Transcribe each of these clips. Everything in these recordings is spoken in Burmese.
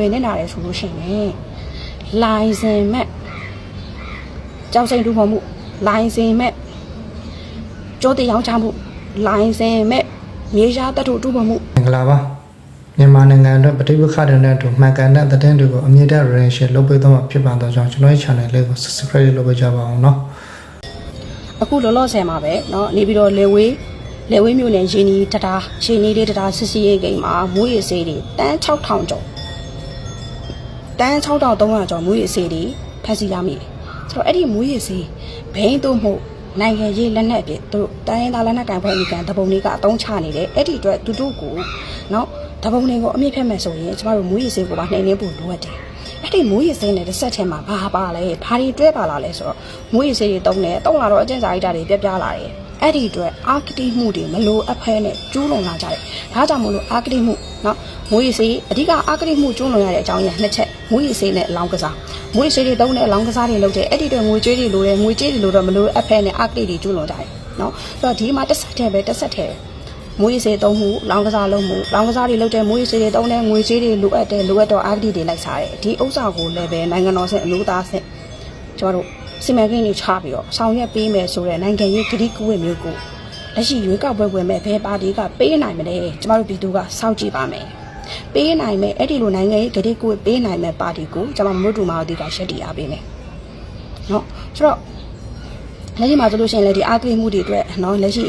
ယ်နေတာတယ်ဆိုလို့ရှိရင်လိုင်စင်မဲ့ကြောက်စိန်တူဖော်မှုလိုင်စင်မဲ့ကြောတိရောင်းချမှုလိုင်စင်မဲ့မြေရှားတတ်ထုတူဖော်မှု မင်္ဂလာပါမြန်မာနိုင်ငံအတွက်ပဋိပက္ခတွေနဲ့အတူမှန်ကန်တဲ့သတင်းတွေကိုအမြင့်တဲ့ relation လုပ်ပေးသွားမှာဖြစ်ပါတော့ကြောင့်ကျွန်တော်ရဲ့ channel လေးကို subscribe လုပ်ပေးကြပါအောင်เนาะ အခုလောလောဆယ်မှာပဲเนาะနေပြီးတော့လေဝေးလေဝေးမြို့နယ်ရင်းနီတတာရင်းနီလေးတတာစစ်စီရေးကိန်းမှာမူရည်စေးတွေတန်း6000ကျော် တန်း6300ကျော်မွေးရစေတွေဖက်စီရမိတယ်ဆိုတော့အဲ့ဒီမွေးရစေဘိန်းတို့မဟုတ်နိုင်ငံရေးလက်နက်အဖြစ်သူတို့တိုင်းရင်းသားလက်နက်ကိုင်ဖွဲ့အမိကန်တပုံတွေကအတုံးချနေတယ်အဲ့ဒီအတွက်သူတို့ကိုနော်တပုံတွေကိုအမြင့်ဖြတ်မယ်ဆိုရင်ကျမတို့မွေးရစေကိုပါနှိမ်နင်းဖို့လိုအပ်တယ် အဲ့မိုးရစိမ့်နဲ့တစ်ဆက်ထဲမှာဘာပါလဲဘာတွေတွဲပါလာလဲဆိုတော့မိုးရစိမ့်တွေတုံးတယ်တုံးလာတော့အကျင့်စာရိတ္တတွေပြပြလာတယ်အဲ့ဒီအတွက်အာကတိမှုတွေမလိုအပ်ဖဲနဲ့ကျူးလွန်လာကြတယ်။ဒါကြောင့်မလို့အာကတိမှုနော်မွေးစေးအဓိကအာကတိမှုကျူးလွန်ရတဲ့အကြောင်းရင်းနှစ်ချက်မွေးစေးနဲ့လောင်းကစားမွေးစေးတွေတုံးတဲ့အလောင်းကစားတွေလုပ်တဲ့အဲ့ဒီတွေငွေကြေးတွေလိုတယ်ငွေကြေးတွေလိုတော့မလိုအပ်ဖဲနဲ့အာကတိတွေကျူးလွန်ကြတယ်နော်။အဲ့တော့ဒီမှာတက်ဆက်တယ်ပဲတက်ဆက်တယ် မွေးရေးစေတုံးမှုလောင်းကစားလုပ်မှုလောင်းကစားတွေလုပ်တဲ့မွေးရေးစေတွေတုံးတဲ့ငွေကြေးတွေလိုအပ်တဲ့လိုအပ်တော့အာဂတိတွေလိုက်စားတယ်ဒီဥစ္စာကိုလည်းပဲနိုင်ငံတော်ဆင့်အလို့သားဆင့်ကျမတို့စီမံကိန်းတွေချပြီးတော့ဆောင်ရွက်ပေးမယ်ဆိုတဲ့နိုင်ငံရေးဂတိကဝတ်မျိုးကိုလက်ရှိရွေးကောက်ပွဲဝင်မဲ့ဘယ်ပါတီကပေးနိုင်မလဲကျမတို့ပြည်သူကစောင့်ကြည့်ပါမယ်ပေးနိုင်မဲ့အဲ့ဒီလိုနိုင်ငံရေးဂတိကဝတ်ပေးနိုင်မဲ့ပါတီကိုကျွန်တော်မွတ်တူမာတို့ကရက်တည်အားပေးမယ်။နော်ဆိုတော့လက်ရှိမှာဆိုလို့ရှိရင်လည်းဒီအားကိမှုတွေအတွက်နော်လက်ရှိ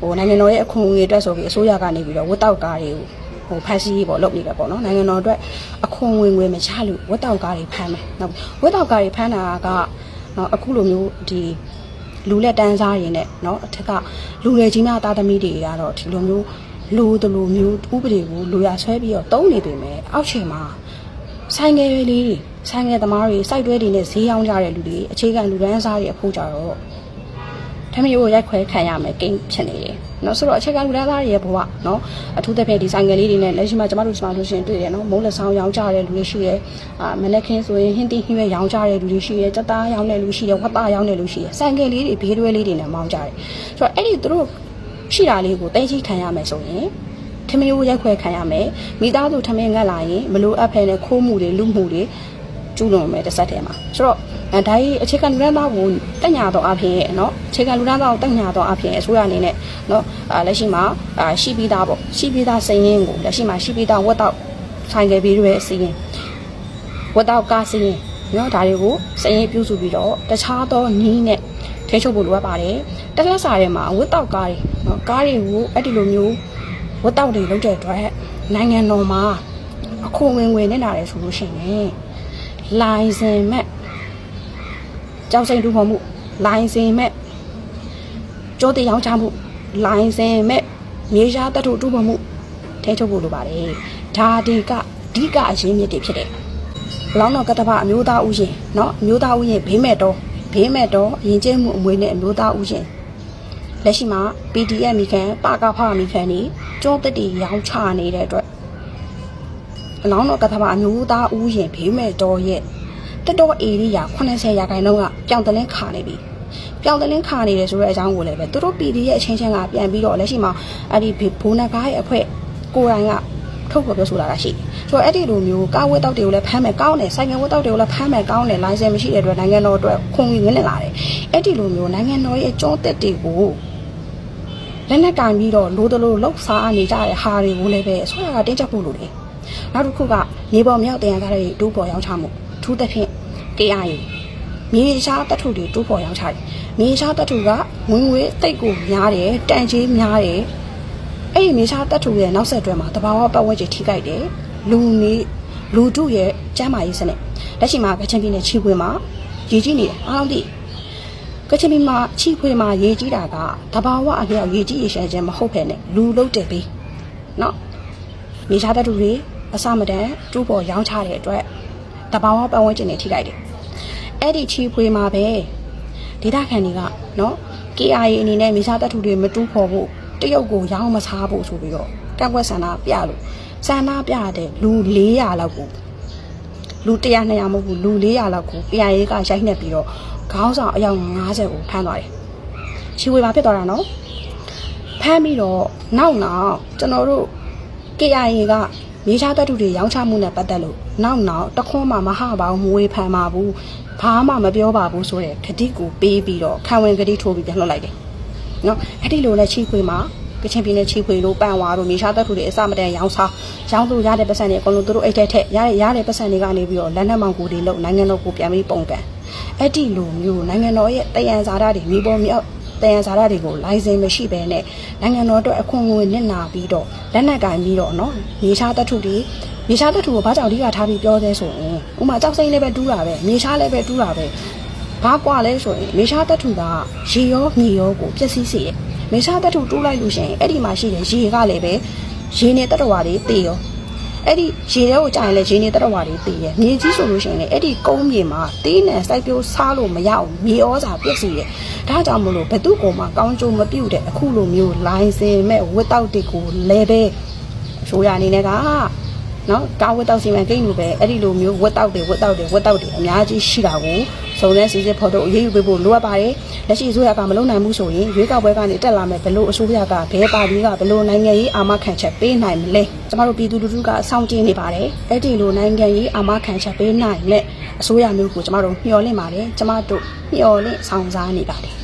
ဟိုနိုင်ငံတော်ရဲ့အခွင့်အရေးအတွက်ဆိုပြီးအစိုးရကနေပြီးတော့ဝတ်တောက်ကားတွေကိုဟိုဖန်ဆီးပေါ့လုပ်နေတယ်ပေါ့နော်နိုင်ငံတော်အတွက်အခွန်ဝင်ငွေမချလို့ဝတ်တောက်ကားတွေဖမ်းမယ်နောက်ဝတ်တောက်ကားတွေဖမ်းတာကနော်အခုလိုမျိုးဒီလူလက်တန်းစားရင်နဲ့နော်အထက်ကလူငယ်ချင်းများသားသမီးတွေကတော့ဒီလိုမျိုးလူတလူမျိုးဥပဒေကိုလူရဆွဲပြီးတော့တုံးနေပေမဲ့အောက်ခြေမှာဆိုင်ငယ်လေးတွေဆိုင်ငယ်သမားတွေစိုက်တွဲတွေနဲ့ဈေးရောင်းကြတဲ့လူတွေအခြေခံလူတန်းစားတွေအဖို့ကြတော့ ထမင်းရိုးရိုက်ခွဲခံရမယ်ကိန်းဖြစ်နေတယ်နော်ဆိုတော့အချက်ကလူသားသားရဲ့ဘဝနော်အထူးသဖြင့်ဒီဆိုင်ကလေးတွေနဲ့လက်ရှိမှာကျမတို့ဒီမှာလို့ရှင်တွေ့တယ်နော်မုံလက်ဆောင်ရောင်းကြတဲ့လူတွေရှိတယ်အာမလက်ခင်းဆိုရင်ဟင်းတိဟင်းရွက်ရောင်းကြတဲ့လူတွေရှိတယ်ကြက်သားရောင်းတဲ့လူရှိတယ်ဝက်သားရောင်းတဲ့လူရှိတယ်ဆိုင်ကလေးတွေဘေးတွဲလေးတွေနဲ့မောင်းကြတယ်ဆိုတော့အဲ့ဒီသူတို့ရှိတာလေးကိုတဲချိခံရမယ်ဆိုရင်ထမင်းရိုးရိုက်ခွဲခံရမယ်မိသားစုထမင်းငတ်လာရင်မလိုအပ်ဖဲနဲ့ခိုးမှုတွေလူမှုတွေ ကျူးလွန်မယ်တစ်ဆက်တည်းမှာဆိုတော့ဒါကြီးအခြေခံလူတန်းသားကိုတက်ညာတော့အဖြစ်ရဲ့နော်အခြေခံလူတန်းသားကိုတက်ညာတော့အဖြစ်အစိုးရအနေနဲ့နော်လက်ရှိမှာရှိပြီးသားပေါ့ရှိပြီးသားစိန်ရင်းကိုလက်ရှိမှာရှိပြီးသားဝက်တော့ဆိုင်ကယ်ပြီးရဲစီရင်ဝက်တော့ကားစီရင်နော်ဒါတွေကိုစိန်ရင်းပြုစုပြီးတော့တခြားသောနီးနဲ့ထိချုပ်ဖို့လိုအပ်ပါတယ်တက်လက်စာထဲမှာဝက်တော့ကားတွေနော်ကားတွေကိုအဲ့ဒီလိုမျိုးဝက်တော့တွေလုပ်တဲ့အတွက်နိုင်ငံတော်မှာအခုဝင်ဝင်နေတာလေဆိုလို့ရှိရင် လိုင်စင်မဲ့ကြောက်စိန်တူဖော်မှုလိုင်စင်မဲ့ကြောတိရောင်းချမှုလိုင်စင်မဲ့မြေရှားတတ်ထုတူဖော်မှုထဲချုပ်ဖို့လိုပါတယ်ဒါဒီကအဓိကအရင်းမြစ်တွေဖြစ်တယ်ဘလောင်းတော်ကတ္တဗအမျိုးသားဥယျာဉ်เนาะအမျိုးသားဥယျာဉ်ဘေးမဲ့တော်ဘေးမဲ့တော်အရင်ကျဲမှုအမွေနဲ့အမျိုးသားဥယျာဉ် လက်ရှိမှာ PDF မိခံပါကဖမိခံနေကြောတက်တီရောင်းချနေတဲ့အတွက် အလောင်းတော်ကသဘာအမျိုးသားဦးရင်ဘေးမဲ့တော်ရဲ့တက်တော်အေရိယာ80ရာခိုင်နှုန်းကပြောင်းတလင်းခါနေပြီပြောင်းတလင်းခါနေတယ်ဆိုတဲ့အကြောင်းကိုလည်းပဲသူတို့ PD ရဲ့အချင်းချင်းကပြန်ပြီးတော့လက်ရှိမှာအဲ့ဒီဘိုးနဂါးရဲ့အဖွဲ့ကိုယ်တိုင်ကထုတ်ဖော်ပြောဆိုလာတာရှိတယ်ဆိုတော့အဲ့ဒီလိုမျိုးကားဝတ်တောက်တွေကိုလည်းဖမ်းမယ်ကောင်းတယ်ဆိုင်ငယ်ဝတ်တောက်တွေကိုလည်းဖမ်းမယ်ကောင်းတယ်လိုင်စင်မရှိတဲ့အတွက်နိုင်ငံတော်အတွက်ခွန်ကြီးဝင်လာတယ်အဲ့ဒီလိုမျိုးနိုင်ငံတော်ရဲ့ကြောတက်တွေကိုလက်နက်ကင်ပြီးတော့လိုတလိုလှုပ်ရှားနေကြတဲ့ဟာတွေကိုလည်းပဲအစိုးရကတင်းကျပ်ဖို့လိုတယ်။ နောက်တစ်ခုကရေပေါ်မြောက်တင်ရသားတွေတိုးပေါ်ရောင်းချမှုထူးသဖြင့် KI မြေရှားတထုတွေတိုးပေါ်ရောင်းချတယ်မြေရှားတထုကဝင်ငွေတိတ်ကိုများတယ်တန်ချေးများတယ်အဲ့ဒီမြေရှားတထုရဲ့နောက်ဆက်တွဲမှာတဘာဝပတ်ဝန်းကျင်ထိခိုက်တယ်လူနေလူတို့ရဲ့ကျန်းမာရေးစနစ်လက်ရှိမှာကချင်ပြည်နယ်ချီပွေမှာရေကြီးနေတယ်အားလုံးသိကချင်ပြည်မှာချီပွေမှာရေကြီးတာကတဘာဝအလျောက်ရေကြီးရေရှမ်းခြင်းမဟုတ်ဖ ೇನೆ လူလုတ်တယ်ပေးနော်မြေရှားတထုတွေ အစမတန်တူးပေါ်ရောင်းချတဲ့အတွက်တဘာဝပတ်ဝန်းကျင်တွေထိလိုက်တယ်။အဲ့ဒီချီဖွေမှာပဲဒေတာခန်တွေကနော် KIA အနေနဲ့မိစားတထုတွေမတူးဖို့ဖို့တရုတ်ကိုရောင်းမစားဖို့ဆိုပြီးတော့ကန့်ကွက်ဆန္ဒပြလို့ဆန္ဒပြတဲ့လူ400လောက်ကိုလူ100 200မဟုတ်ဘူးလူ400လောက်ကို KIA ကရိုက်နှက်ပြီးတော့ခေါင်းဆောင်အယောက်90ကိုဖမ်းသွားတယ်။ချီဝေပါဖြစ်သွားတာနော်။ဖမ်းပြီးတော့နောက်နောက်ကျွန်တော်တို့ KIA က မြေရှားတပ်ထုတွေရောင်းချမှုနဲ့ပတ်သက်လို့နောက်နောက်တခွန်းမှမဟပါဘူးမဝေဖန်ပါဘူးဘာမှမပြောပါဘူးဆိုတဲ့ခတိကိုပေးပြီးတော့ခံဝင်ခတိထိုးပြီးပြန်လွှတ်လိုက်တယ်နော်အဲ့ဒီလိုလဲချီခွေမှာကချင်ပြည်နယ်ချီခွေလို့ပန်ဝါတို့မြေရှားတပ်ထုတွေအစမတန်ရောင်းစားရောင်းလို့ရတဲ့ပတ်စံတွေအကုန်လုံးသူတို့အိတ်ထက်ထက်ရတဲ့ရတဲ့ပတ်စံတွေကနေပြီးတော့လက်နက်မောင်ကိုတွေလို့နိုင်ငံတော်ကိုပြန်ပြီးပုံကန်အဲ့ဒီလိုမျိုးနိုင်ငံတော်ရဲ့တယံဇာတာတွေမြေပေါ်မြောက် တယံဇာတာတွေကို license မရှိဘဲနဲ့နိုင်ငံတော်အတွက်အခွင့်အရေးနစ်နာပြီးတော့လက်နက်ကင်ပြီးတော့နော်မြေရှားတထုတွေမြေရှားတထုကိုဘာကြောင့်အဓိကထားပြီးပြောသေးဆိုရင်ဥမာကြောက်စိမ့်လည်းပဲတူးတာပဲမြေရှားလည်းပဲတူးတာပဲဘာကွာလဲဆိုရင်မြေရှားတထုကရေရောမြေရောကိုပျက်စီးစေတယ်မြေရှားတထုတူးလိုက်လို့ရှိရင်အဲ့ဒီမှာရှိတဲ့ရေကလည်းပဲရေနဲ့တတဝါတွေတေရော အဲ့ဒီရေထဲကိုကြာရင်လည်းရေနေတရဝါတွေတည်ရမြေကြီးဆိုလို့ရှိရင်လည်းအဲ့ဒီကုန်းမြေမှာတေးနဲ့စိုက်ပျိုးစားလို့မရအောင်မြေဩဇာပြည့်စုံတယ်ဒါကြောင့်မလို့ဘသူကောင်မှကောင်းကျိုးမပြုတ်တဲ့အခုလိုမျိုးလိုင်းစင်မဲ့ဝတ်တောက်တွေကိုလဲပဲအစိုးရအနေနဲ့က နော်ကာဝတ်တောက်စီမံကိန်းလိုပဲအဲ့ဒီလိုမျိုးဝတ်တောက်တွေဝတ်တောက်တွေဝတ်တောက်တွေအများကြီးရှိတာကိုစုံစမ်းစစ်ဆေးဖို့တော့အရေးယူပေးဖို့လိုအပ်ပါတယ်လက်ရှိအစိုးရကမလုပ်နိုင်ဘူးဆိုရင်ရွေးကောက်ပွဲကနေတက်လာမယ်ဘလို့အစိုးရကဘဲပါတီကဘလို့နိုင်ငံရေးအာမခံချက်ပေးနိုင်မလဲကျမတို့ပြည်သူလူထုကစောင့်ကြည့်နေပါတယ်အဲ့ဒီလိုနိုင်ငံရေးအာမခံချက်ပေးနိုင်မဲ့အစိုးရမျိုးကိုကျမတို့မျှော်လင့်ပါတယ်ကျမတို့မျှော်လင့်ဆောင်စားနေပါတယ်